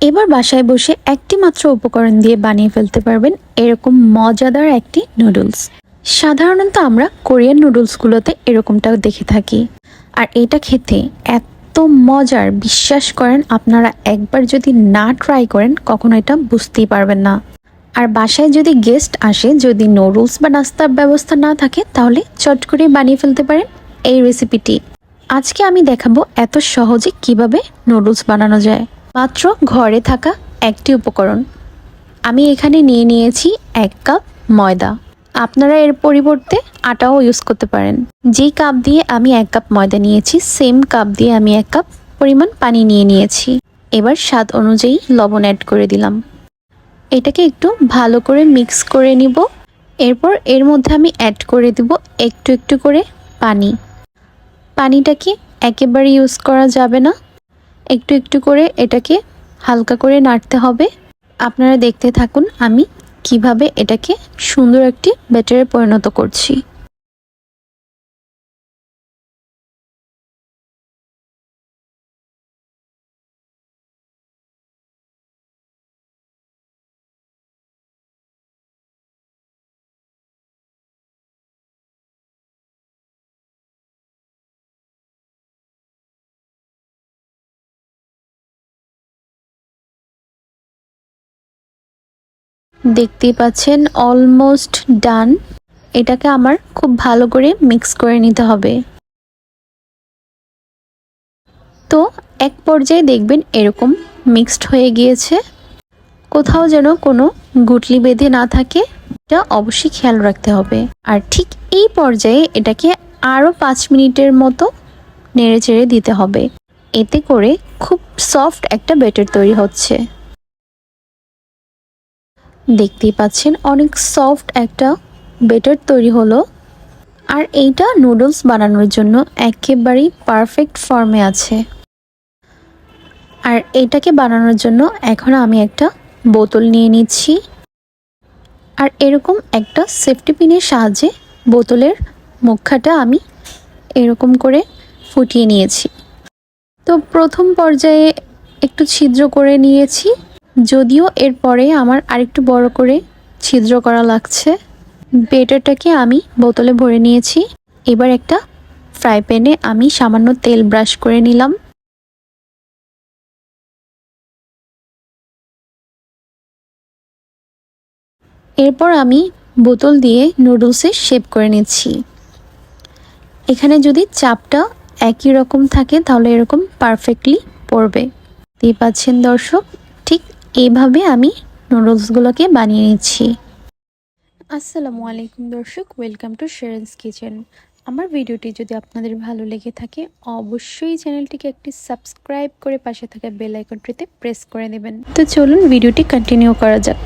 এবার বাসায় বসে একটি মাত্র উপকরণ দিয়ে বানিয়ে ফেলতে পারবেন এরকম মজাদার একটি নুডলস। সাধারণত আমরা কোরিয়ান নুডলসগুলোতে এরকমটাও দেখে থাকি। আর এটা খেতে এত মজার, বিশ্বাস করেন আপনারা একবার যদি না ট্রাই করেন, কখনো এটা বুঝতেই পারবেন না। আর বাসায় যদি গেস্ট আসে, যদি নুডলস বা নাস্তার ব্যবস্থা না থাকে, তাহলে চট করে বানিয়ে ফেলতে পারেন এই রেসিপিটি আজকে আমি দেখাবো এত সহজে কীভাবে নুডলস বানানো যায়। মাত্র ঘরে থাকা একটি উপকরণ। আমি এখানে নিয়ে নিয়েছি এক কাপ ময়দা। আপনারা এর পরিবর্তে আটাও ইউজ করতে পারেন। যেই কাপ দিয়ে আমি এক কাপ ময়দা নিয়েছি সেম কাপ দিয়ে আমি এক কাপ পরিমাণ পানি নিয়ে নিয়েছি। এবার স্বাদ অনুযায়ী লবণ অ্যাড করে দিলাম। এটাকে একটু ভালো করে মিক্স করে নিব। এরপর এর মধ্যে আমি অ্যাড করে দিব একটু একটু করে পানি। পানিটাকে একেবারে ইউজ করা যাবে না। একটু একটু করে এটাকে হালকা করে নাড়তে হবে। আপনারা দেখতে থাকুন আমি কীভাবে এটাকে সুন্দর একটি ব্যাটারে পরিণত করছি। দেখতেই পাচ্ছেন অলমোস্ট ডান এটাকে আমার খুব ভালো করে মিক্স করে নিতে হবে। তো এক পর্যায়ে দেখবেন এরকম মিক্সড হয়ে গিয়েছে। কোথাও যেন কোনো গুটলি বেঁধে না থাকে, এটা অবশ্যই খেয়াল রাখতে হবে। আর ঠিক এই পর্যায়ে এটাকে আরও পাঁচ মিনিটের মতো নেড়ে চেড়ে দিতে হবে। এতে করে খুব সফট একটা বেটার তৈরি হচ্ছে। দেখতেই পাচ্ছেন, অনেক সফট একটা বেটার তৈরি হলো। আর এইটা নুডলস বানানোর জন্য একেবারেই পারফেক্ট ফর্মে আছে। আর এটাকে বানানোর জন্য এখন আমি একটা বোতল নিয়ে নিচ্ছি। আর এরকম একটা সেফটি পিনের সাহায্যে বোতলের মুখাটা আমি এরকম করে ফুটিয়ে নিয়েছি। তো প্রথম পর্যায়ে একটু ছিদ্র করে নিয়েছি। যদিও এরপরে আমার আরেকটু বড় করে ছিদ্র করা লাগছে। বেটারটাকে আমি বোতলে ভরে নিয়েছি। এবার একটা ফ্রাই প্যানে আমি সামান্য তেল ব্রাশ করে নিলাম। এরপর আমি বোতল দিয়ে নুডলসে শেপ করে নিচ্ছি। এখানে যদি চাপটা একই রকম থাকে, তাহলে এরকম পারফেক্টলি পড়বে। দিয়ে পাচ্ছেন দর্শক? এইভাবে আমি নুডলসগুলোকে বানিয়ে নিচ্ছি। আসসালামু আলাইকুম দর্শক ওয়েলকাম টু শেরেন্স কিচেন আমার ভিডিওটি যদি আপনাদের ভালো লেগে থাকে অবশ্যই চ্যানেলটিকে একটি সাবস্ক্রাইব করে পাশে থাকা বেল আইকনটিতে প্রেস করে দেবেন তো চলুন ভিডিওটি কন্টিনিউ করা যাক।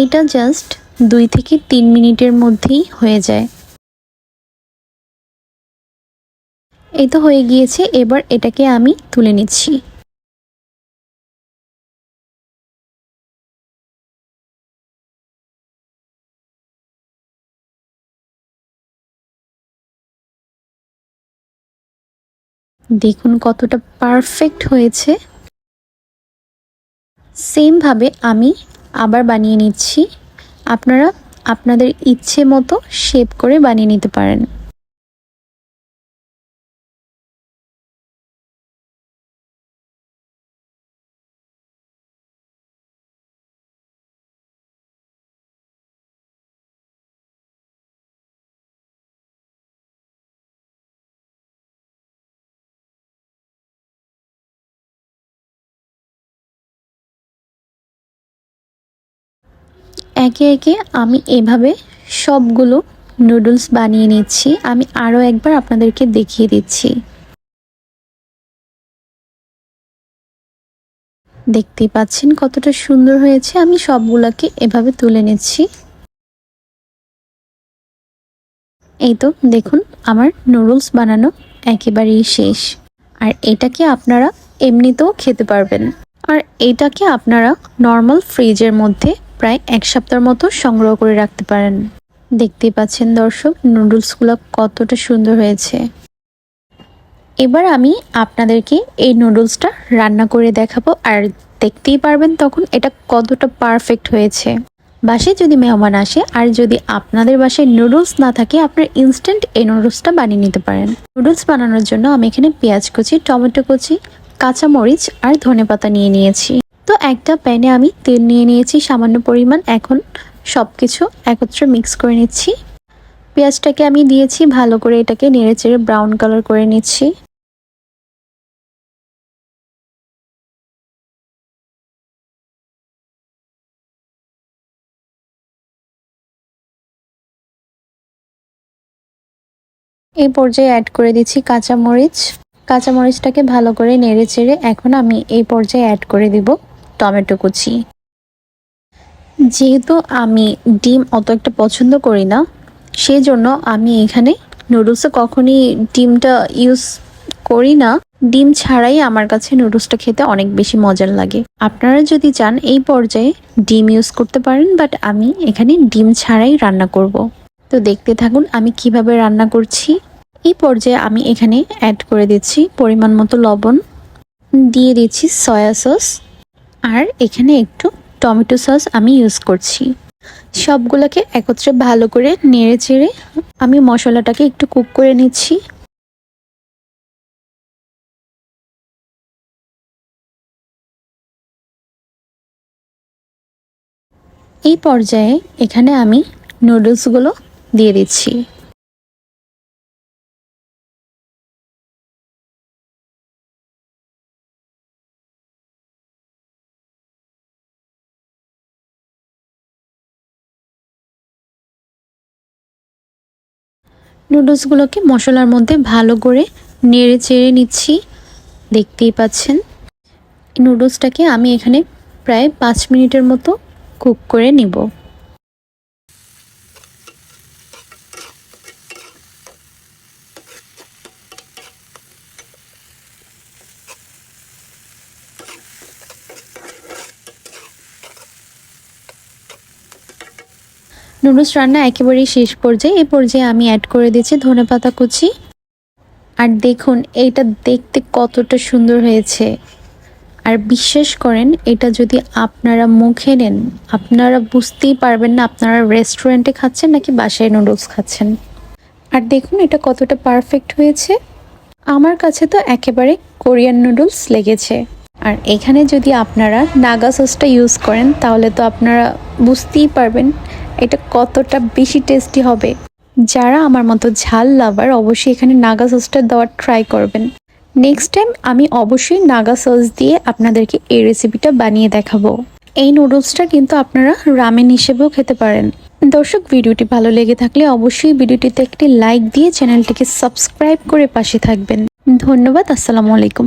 এইটা জাস্ট দুই থেকে তিন মিনিটের মধ্যেই হয়ে যায়। এই তো হয়ে গিয়েছে, এবার এটাকে আমি তুলে নিচ্ছি। দেখুন কতটা পারফেক্ট হয়েছে। সেমভাবে আমি আবার বানিয়ে নিচ্ছি। আপনারা আপনাদের ইচ্ছে মতো শেপ করে বানিয়ে নিতে পারেন। একে একে আমি এভাবে সবগুলো নুডলস বানিয়ে নিচ্ছি। আমি আরও একবার আপনাদেরকে দেখিয়ে দিচ্ছি। দেখতেই পাচ্ছেন কতটা সুন্দর হয়েছে। আমি সবগুলোকে এভাবে তুলে নিচ্ছি। এই তো দেখুন, আমার নুডলস বানানো একেবারেই শেষ। আর এটাকে আপনারা এমনিতেও খেতে পারবেন। আর এটাকে আপনারা নর্মাল ফ্রিজের মধ্যে প্রায় এক সপ্তাহের মতো সংগ্রহ করে রাখতে পারেন। দেখতেই পাচ্ছেন দর্শক, নুডলসগুলো কতটা সুন্দর হয়েছে। এবার আমি আপনাদেরকে এই নুডলসটা রান্না করে দেখাবো, আর দেখতেই পারবেন তখন এটা কতটা পারফেক্ট হয়েছে। বাসায় যদি মেহমান আসে, আর যদি আপনাদের বাসায় নুডলস না থাকে, আপনার ইনস্ট্যান্ট এই নুডলসটা বানিয়ে নিতে পারেন। নুডলস বানানোর জন্য আমি এখানে পেঁয়াজ কুচি, টমেটো কুচি, কাঁচামরিচ আর ধনেপাতা নিয়ে নিয়েছি। তো একটা প্যানে আমি তেল নিয়ে নিয়েছি, সামান্য পরিমাণ। এখন সব কিছু একত্রে মিক্স করে নিচ্ছি। পেঁয়াজটাকে আমি দিয়েছি, ভালো করে এটাকে নেড়ে চেড়ে ব্রাউন কালার করে নিচ্ছি। এই পর্যায়ে অ্যাড করে দিচ্ছি কাঁচামরিচ। কাঁচামরিচটাকে ভালো করে নেড়ে চেড়ে এখন আমি এই পর্যায়ে অ্যাড করে দিব। টমেটো কুচি। যেহেতু আমি ডিম অত একটা পছন্দ করি না সেই জন্য আমি এখানে নুডলসে কখনই ডিমটা ইউজ করি না। ডিম ছাড়াই আমার কাছে নুডলসটা খেতে অনেক বেশি মজার লাগে। আপনারা যদি চান, এই পর্যায়ে ডিম ইউজ করতে পারেন, বাট আমি এখানে ডিম ছাড়াই রান্না করব। তো দেখতে থাকুন, আমি কীভাবে রান্না করছি। এই পর্যায়ে আমি এখানে অ্যাড করে দিচ্ছি পরিমাণ মতো লবণ। দিয়ে দিচ্ছি সয়া সস আর এখানে একটু টমেটো সস আমি ইউজ করছি। সবগুলোকে একত্রে ভালো করে নেড়ে চেড়ে আমি মশলাটাকে একটু কুক করে নিচ্ছি। এই পর্যায়ে এখানে আমি নুডলসগুলো দিয়ে দিচ্ছি। নুডলসগুলোকে মশলার মধ্যে ভালো করে নেড়ে চেড়ে নিচ্ছি। দেখতেই পাচ্ছেন। নুডলসটাকে আমি এখানে প্রায় পাঁচ মিনিটের মতো কুক করে নিব। নুডলস রান্না একেবারেই শেষ পর্যায়ে। এই পর্যায়ে আমি অ্যাড করে দিয়েছি ধনে পাতা কুচি। আর দেখুন, এইটা দেখতে কতটা সুন্দর হয়েছে। আর বিশ্বাস করেন, এটা যদি আপনারা মুখে নেন, আপনারা বুঝতেই পারবেন না আপনারা রেস্টুরেন্টে খাচ্ছেন নাকি বাসায় নুডলস খাচ্ছেন। আর দেখুন, এটা কতটা পারফেক্ট হয়েছে। আমার কাছে তো একেবারে কোরিয়ান নুডলস লেগেছে। আর এখানে যদি আপনারা নাগা সসটা ইউজ করেন, তাহলে তো আপনারা বুঝতেই পারবেন এটা কতটা বেশি টেস্টি হবে? যারা আমার মতো ঝাল লাভার অবশ্যই এখানে নাগা সসটা দেওয়ার ট্রাই করবেন। নেক্সট টাইম আমি অবশ্যই নাগা সস দিয়ে আপনাদেরকে এই রেসিপিটা বানিয়ে দেখাবো। এই নুডলসটা কিন্তু আপনারা রামেন হিসেবেও খেতে পারেন। দর্শক, ভিডিওটি ভালো লেগে থাকলে অবশ্যই ভিডিওটিতে একটি লাইক দিয়ে চ্যানেলটিকে সাবস্ক্রাইব করে পাশে থাকবেন। ধন্যবাদ, আসসালামু আলাইকুম।